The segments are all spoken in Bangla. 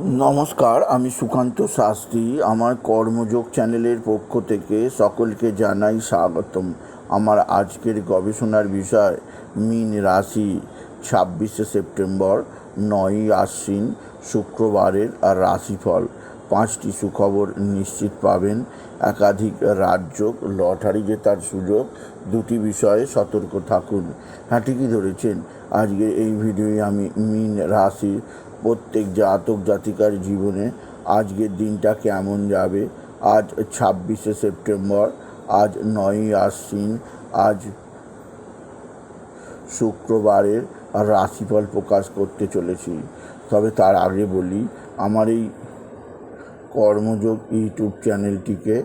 নমস্কার, আমি সুকান্ত শাস্ত্রী। আমার কর্মযোগ চ্যানেলের পক্ষ থেকে সকলকে জানাই স্বাগতম। আমার আজকের গবেষণার বিষয়, মিন রাশি, ছাব্বিশে সেপ্টেম্বর, নয়ই আশ্বিন, শুক্রবারের রাশিফল। পাঁচটি সুখবর নিশ্চিত পাবেন। একাধিক রাজ্য লটারি জেতার সুযোগ, দুটি বিষয়ে সতর্ক থাকুন। হ্যাঁ ঠিকই ধরেছেন। আজকে এই ভিডিওয়ে আমি মিন রাশির প্রত্যেক জাতক জাতিকার জীবনে আজকের দিনটা কেমন যাবে? আজ ছাব্বিশে সেপ্টেম্বর, আজ নয়ই আশ্বিন, আজ শুক্রবারের রাশিফল প্রকাশ করতে চলেছি। তবে তার আগে বলি, আমার এই কর্মযোগ ইউটিউব চ্যানেলটিকে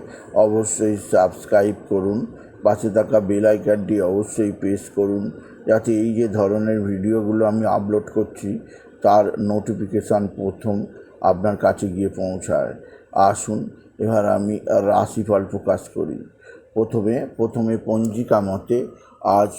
অবশ্যই সাবস্ক্রাইব করুন, পাশে থাকা বেল আইকনটি অবশ্যই প্রেস করুন, যাতে এই যে ধরনের ভিডিওগুলো আমি আপলোড করছি তার নোটিফিকেশান প্রথম আপনার কাছে গিয়ে পৌঁছায়। আসুন, এবার আমি রাশিফল প্রকাশ করি। প্রথমে প্রথমে পঞ্জিকা মতে আজ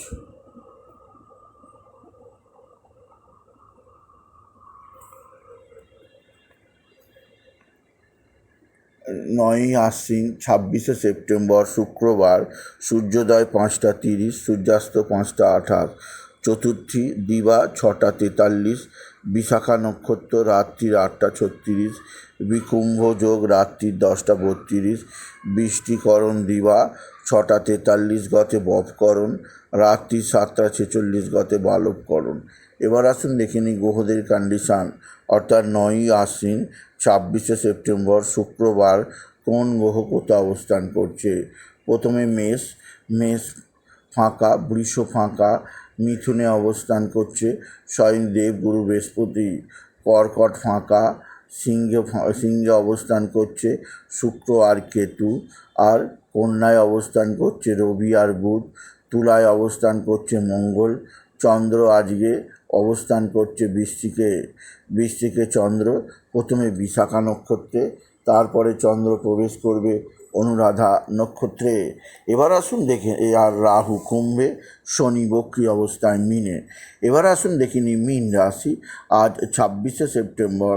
নয়ই আশ্বিন, ছাব্বিশে সেপ্টেম্বর, শুক্রবার, সূর্যোদয় পাঁচটা তিরিশ, সূর্যাস্ত পাঁচটা আঠাশ, চতুর্থী দিবা ছটা তেতাল্লিশ বিশাখা নক্ষত্র রাত্রির আটটা ছত্রিশ, বিকুম্ভ যোগ রাত্রির দশটা বত্রিশ, বৃষ্টিকরণ দিবা, ছটা তেতাল্লিশ গতে বপকরণ রাত্রি সাতটা ছেচল্লিশ গতে বালবকরণ। এবার আসুন দেখে নিই গ্রহদের কন্ডিশান অর্থাৎ নয়ই আশ্বিন, ছাব্বিশে সেপ্টেম্বর, শুক্রবার কোন গ্রহ কোথাও অবস্থান করছে? প্রথমে মেষ মেষ ফাঁকা, বৃষ ফাঁকা মিথুনে অবস্থান করছে। স্বয়ং দেবগুরু বৃহস্পতি, কর্কট ফাঁকা, সিংহে সিংহে অবস্থান করছে, শুক্র আর কেতু, আর কন্যায় অবস্থান করছে রবি আর বুধ, তুলায় অবস্থান করছে মঙ্গল, চন্দ্র আজকে অবস্থান করছে বৃষ্টিকে বৃষ্টিকে চন্দ্র, প্রথমে বিশাখা নক্ষত্রে, তারপরে চন্দ্র প্রবেশ করবে অনুরাধা নক্ষত্রে। এবার আসুন দেখে আর রাহু কুম্ভে, শনি বক্রি অবস্থায় মিনে। এবার আসুন দেখিনি মিন রাশি। আজ ছাব্বিশে সেপ্টেম্বর,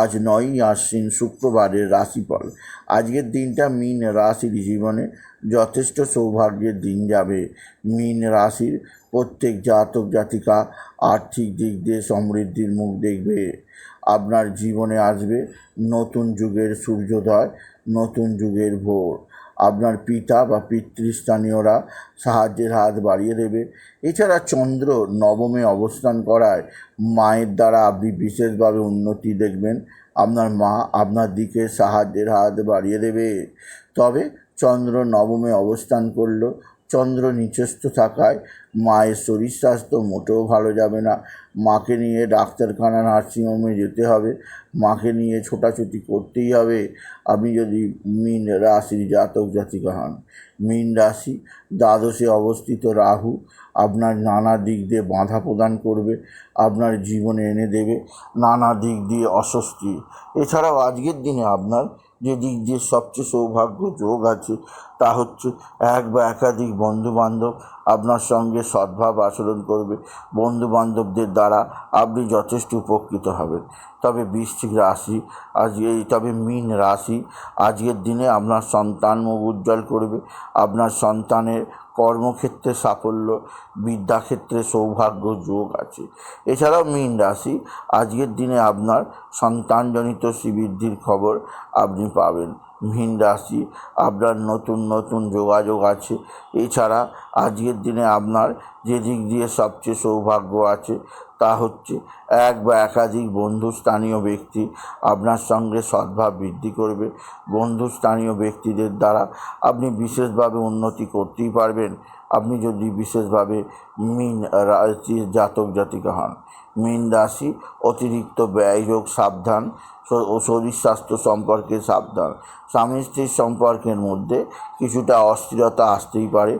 আজ নয়ই আশ্বিন শুক্রবারের রাশিফল। আজকের দিনটা মিন রাশির জীবনে যথেষ্ট সৌভাগ্যের দিন যাবে। মিন রাশির প্রত্যেক জাতক, জাতিকা আর্থিক দিক দিয়ে সমৃদ্ধির মুখ দেখবে। আপনার জীবনে আসবে নতুন যুগের সূর্যোদয়। নতুন যুগের ভোর। আপনার পিতা বা পিতৃস্থানীয়রা সাহায্যের হাত বাড়িয়ে দেবে। এছাড়া চন্দ্র নবমে অবস্থান করায় মায়ের দ্বারা আপনি বিশেষভাবে উন্নতি দেখবেন। আপনার মা আপনার দিকে সাহায্যের হাত বাড়িয়ে দেবে। তবে চন্দ্র নবমে অবস্থান করল। চন্দ্র নিচস্থ থাকায় মায়ের শরীর স্বাস্থ্য মোটেও ভালো যাবে না। মাকে নিয়ে ডাক্তারখানা নার্সিংহোমে যেতে হবে। মাকে নিয়ে ছোটাছুটি করতেই হবে। আপনি যদি মিন রাশির জাতক জাতিকা হন, মিন রাশি দ্বাদশে অবস্থিত রাহু আপনার নানা দিক দিয়ে বাধা প্রদান করবে, আপনার জীবনে এনে দেবে নানা দিক দিয়ে অস্বস্তি। এছাড়াও আজকের দিনে আপনার যে দিক দিয়ে সবচেয়ে সৌভাগ্য যোগ আছে তা হচ্ছে এক বা একাধিক বন্ধুবান্ধব আপনার সঙ্গে সদ্ভাব আচরণ করবে। বন্ধুবান্ধবদের দ্বারা আপনি যথেষ্ট উপকৃত হবেন। তবে বৃশ্চিক রাশি আজকে তবে মিন রাশি, আজকের দিনে আপনার সন্তান মুখ উজ্জ্বল করবে। আপনার সন্তানের কর্মক্ষেত্রে সাফল্য, বিদ্যাক্ষেত্রে সৌভাগ্য যোগ আছে। এছাড়াও মীন রাশি, আজকের দিনে আপনার সন্তানজনিত শ্রীবৃদ্ধির খবর আপনি পাবেন। মীন রাশি আপনার নতুন নতুন যোগাযোগ আছে। এছাড়া আজকের দিনে আপনার যে দিক দিয়ে সবচেয়ে সৌভাগ্য আছে, তা হচ্ছে এক বা একাধিক বন্ধু স্থানীয় ব্যক্তি আপনার সঙ্গে সদ্ভাব বৃদ্ধি করবে। বন্ধু স্থানীয় ব্যক্তিদের দ্বারা আপনি বিশেষভাবে উন্নতি করতেই পারবেন। আপনি যদি বিশেষভাবে মিন জাতক জাতিকা হন, মিন রাশি অতিরিক্ত ব্যয়যোগ সাবধান ও শরীর স্বাস্থ্য সম্পর্কে সাবধান। স্বামী স্ত্রীর সম্পর্কের মধ্যে কিছুটা অস্থিরতা আসতেই পারে।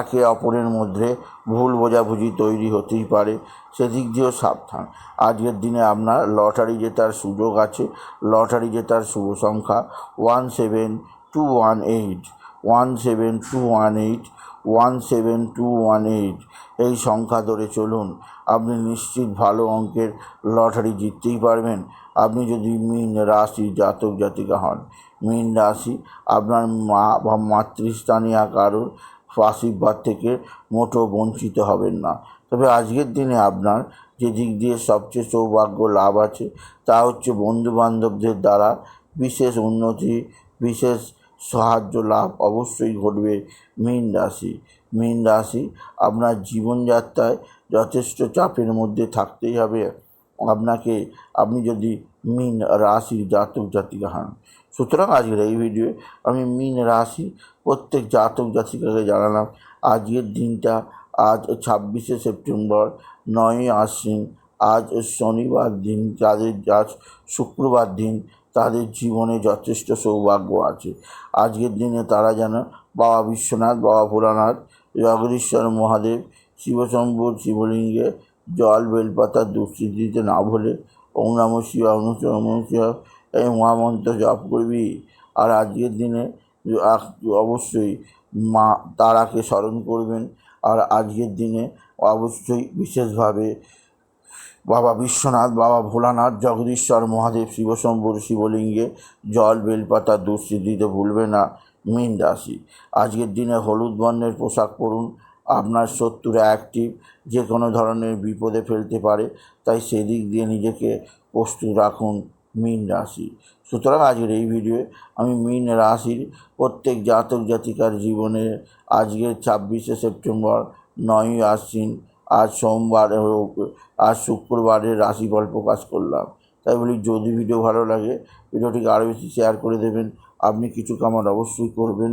একে অপরের মধ্যে ভুল বোঝাবুঝি তৈরি হতেই পারে, সেদিক দিয়েও সাবধান। আজকের দিনে আপনার লটারি জেতার সুযোগ আছে। লটারি জেতার শুভ সংখ্যা one seven two one eight, one seven two one eight, one seven two one eight. এই সংখ্যা ধরে চলুন, আপনি নিশ্চিত ভালো অঙ্কের লটারি জিততেই পারবেন। আপনি যদি মিন রাশি জাতক জাতিকা হন, মিন রাশি আপনার মা বা মাতৃস্থানীয় কারোর আশীর্বাদ থেকে মোটো বঞ্চিত হবেন না। তবে আজকের দিনে আপনার যে দিক দিয়ে সবচেয়ে সৌভাগ্য লাভ আছে, তা হচ্ছে বন্ধুবান্ধবদের দ্বারা বিশেষ উন্নতি, বিশেষ সাহায্য লাভ অবশ্যই ঘটবে মীন রাশি। মীন রাশি আপনার জীবনযাত্রায় যথেষ্ট চাপের মধ্যে থাকতেই হবে। আপনাকে আপনি যদি মীন রাশির জাতক জাতিকা হন। সুতরাং আজকের এই ভিডিও আমি মীন রাশি প্রত্যেক জাতক জাতিকাকে জানালাম। আজকের দিনটা আজ ছাব্বিশে সেপ্টেম্বর, নয়ই আশ্বিন, আজ শনিবার দিন, যাদের আজ শুক্রবার দিন, তাদের জীবনে যথেষ্ট সৌভাগ্য আছে। আজকের দিনে তারা যেন বাবা বিশ্বনাথ, বাবা ভোলানাথ, জগদীশ্বর মহাদেব শিবশম্ভুর শিবলিঙ্গে জল, বেলপাতা দুষ্টি দিতে না ভুলে ওম নম এই মহামন্ত্র জপ করবি। আর আজকের দিনে অবশ্যই মা তারাকে স্মরণ করবেন। আর আজকের দিনে অবশ্যই বিশেষভাবে বাবা বিশ্বনাথ, বাবা ভোলানাথ, জগদীশ্বর, মহাদেব, শিবশম্ভুর শিবলিঙ্গে জল, বেলপাতা দুষ্টি দিতে ভুলবে না। মীন রাশি। আজকের দিনে হলুদ বর্ণের পোশাক পরুন। আপনার শত্রুরা অ্যাক্টিভ যে কোনো ধরনের বিপদে ফেলতে পারে, তাই সেদিক দিয়ে নিজেকে প্রস্তুত রাখুন মীন রাশি। সুতরাং আজকের এই ভিডিওয়ে আমি মীন রাশির প্রত্যেক জাতক জাতিকার জীবনে আজকের ছাব্বিশে সেপ্টেম্বর নয়ই আশ্বিন, আজ সোমবার হোক, আজ শুক্রবারের রাশিফল প্রকাশ করলাম। তাই বলি, যদি ভিডিও ভালো লাগে ভিডিওটিকে আরও বেশি শেয়ার করে দেবেন। আপনি কিছু কামার অবশ্যই করবেন।